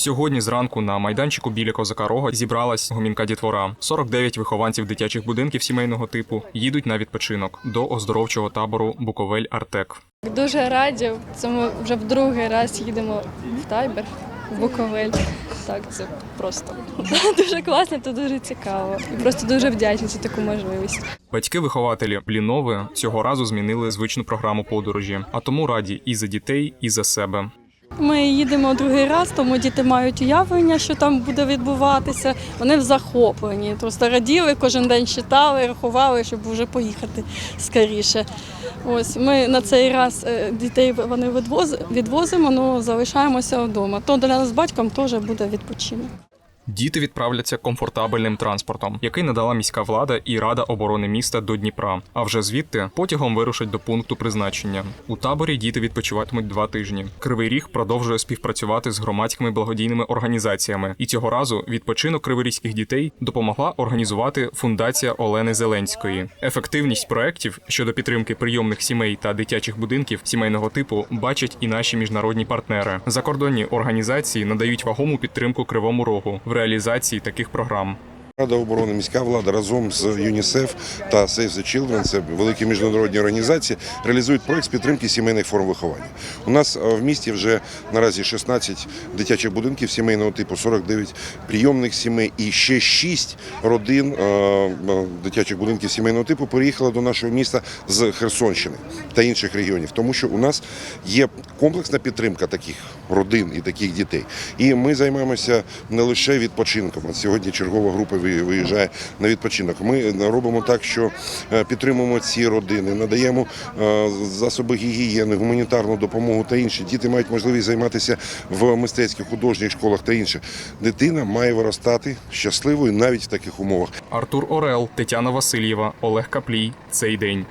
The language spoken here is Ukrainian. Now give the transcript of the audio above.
Сьогодні зранку на майданчику біля козака Рога зібралась гомінка дітвора. 49 вихованців дитячих будинків сімейного типу їдуть на відпочинок до оздоровчого табору Буковель Артек. Дуже раді. Це ми вже в другий раз їдемо в Тайбер, в Буковель. Так, це просто дуже класно та дуже цікаво. І просто дуже вдячні за таку можливість. Батьки-вихователі Блінови цього разу змінили звичну програму подорожі, а тому раді і за дітей, і за себе. Ми їдемо другий раз, тому діти мають уявлення, що там буде відбуватися. Вони в захопленні. Просто раділи, кожен день читали, рахували, щоб вже поїхати скоріше. Ось ми на цей раз е, дітей вони відвозимо, але залишаємося вдома. То для нас з батьком теж буде відпочинок. Діти відправляться комфортабельним транспортом, який надала міська влада і рада оборони міста до Дніпра. А вже звідти потягом вирушать до пункту призначення. У таборі діти відпочиватимуть два тижні. Кривий ріг продовжує співпрацювати з громадськими благодійними організаціями. І цього разу відпочинок криворізьких дітей допомогла організувати фундація Олени Зеленської. Ефективність проєктів щодо підтримки прийомних сімей та дитячих будинків сімейного типу бачать і наші міжнародні партнери. Закордонні організації надають вагому підтримку кривому рогу в реалізації таких програм. Рада оборони, міська влада разом з ЮНІСЕФ та Save the Children, це великі міжнародні організації, реалізують проект з підтримки сімейних форм виховання. У нас е, в місті вже наразі 16 дитячих будинків сімейного типу, 49 прийомних сімей і ще 6 родин е, е, дитячих будинків сімейного типу переїхали до нашого міста з Херсонщини та інших регіонів, тому що у нас є комплексна підтримка таких родин і таких дітей. І ми займаємося не лише відпочинком. Сьогодні чергова група виїжджає на відпочинок. Ми робимо так, що е, підтримуємо ці родини, надаємо е, засоби гігієни, гуманітарну допомогу та інше. Діти мають можливість займатися в мистецьких художніх школах та інше. Дитина має виростати щасливою навіть в таких умовах. Артур Орел, Тетяна Васильєва, Олег Каплій. Цей день.